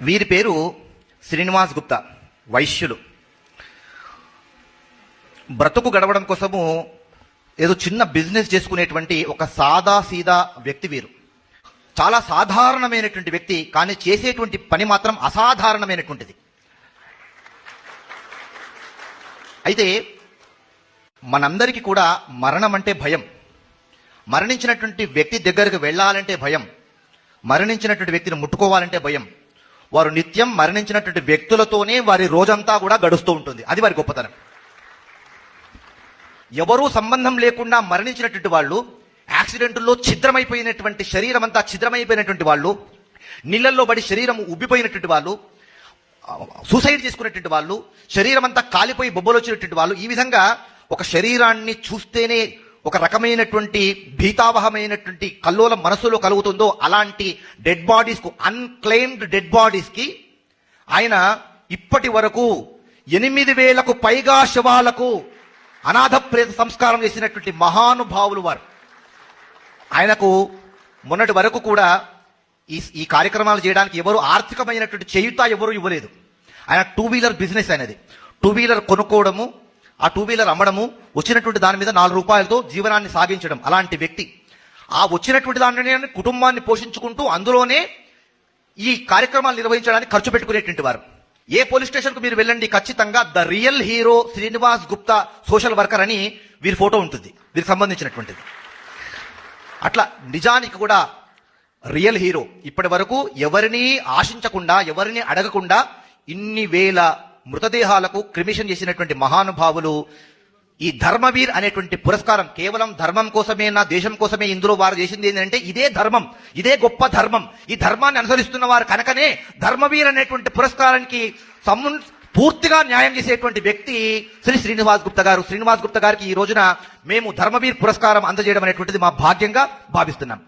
వీరి పేరు శ్రీనివాస్ గుప్తా వైశ్యులు. బ్రతుకు గడవడం కోసము ఏదో చిన్న బిజినెస్ చేసుకునేటువంటి ఒక సాదా సీదా వ్యక్తి వీరు. చాలా సాధారణమైనటువంటి వ్యక్తి కానీ చేసేటువంటి పని మాత్రం అసాధారణమైనటువంటిది. అయితే మనందరికీ కూడా మరణం అంటే భయం. మరణించినటువంటి వ్యక్తి దగ్గరకు వెళ్ళాలంటే భయం. మరణించినటువంటి వ్యక్తిని ముట్టుకోవాలంటే భయం. వారు నిత్యం మరణించినటువంటి వ్యక్తులతోనే వారి రోజంతా కూడా గడుస్తూ ఉంటుంది. అది వారి గొప్పతనం. ఎవరూ సంబంధం లేకుండా మరణించినటువంటి వాళ్ళు యాక్సిడెంట్లో ఛిద్రమైపోయినటువంటి శరీరం అంతా ఛిద్రమైపోయినటువంటి వాళ్ళు నీళ్ళల్లో పడి శరీరం ఉబ్బిపోయినటువంటి వాళ్ళు సూసైడ్ చేసుకునేటువంటి వాళ్ళు శరీరం అంతా కాలిపోయి బొబ్బలు వచ్చినటువంటి వాళ్ళు ఈ విధంగా ఒక శరీరాన్ని చూస్తేనే ఒక రకమైనటువంటి భీతావహమైనటువంటి కల్లోల మనసులో కలుగుతుందో అలాంటి డెడ్ బాడీస్కు అన్క్లెయిమ్డ్ డెడ్ బాడీస్కి ఆయన ఇప్పటి వరకు ఎనిమిది వేలకు పైగా శవాలకు అనాథ ప్రేత సంస్కారం చేసినటువంటి మహానుభావులు వారు. ఆయనకు మొన్నటి వరకు కూడా ఈ ఈ కార్యక్రమాలు చేయడానికి ఎవరు ఆర్థికమైనటువంటి చేయుత ఎవరు ఇవ్వలేదు. ఆయన టూ వీలర్ బిజినెస్ అనేది టూ వీలర్ కొనుక్కోవడము ఆ టూ వీలర్ అమ్మడము వచ్చినటువంటి దాని మీద నాలుగు రూపాయలతో జీవనాన్ని సాగించడం అలాంటి వ్యక్తి. ఆ వచ్చినటువంటి దానిని కుటుంబాన్ని పోషించుకుంటూ అందులోనే ఈ కార్యక్రమాలు నిర్వహించడానికి ఖర్చు పెట్టుకునేటువంటి వారు. ఏ పోలీస్ స్టేషన్కు మీరు వెళ్ళండి ఖచ్చితంగా the real hero Srinivas Gupta social worker అని వీరి ఫోటో ఉంటుంది వీరికి సంబంధించినటువంటిది. అట్లా నిజానికి కూడా రియల్ హీరో ఇప్పటి వరకు ఎవరిని ఆశించకుండా ఎవరిని అడగకుండా ఇన్ని వేల మృతదేహాలకు క్రిమిషన్ చేసినటువంటి మహానుభావులు ఈ ధర్మవీర్ అనేటువంటి పురస్కారం కేవలం ధర్మం కోసమే నా దేశం కోసమే ఇందులో వారు చేసింది ఏంటంటే ఇదే ధర్మం ఇదే గొప్ప ధర్మం. ఈ ధర్మాన్ని అనుసరిస్తున్న వారు కనుకనే ధర్మవీర్ అనేటువంటి పురస్కారానికి సమ్ము పూర్తిగా న్యాయం చేసేటువంటి వ్యక్తి శ్రీ శ్రీనివాస్ గుప్త గారు. శ్రీనివాస్ గుప్త గారికి ఈ రోజున మేము ధర్మవీర్ పురస్కారం అందజేయడం అనేటువంటిది మా భాగ్యంగా భావిస్తున్నాం.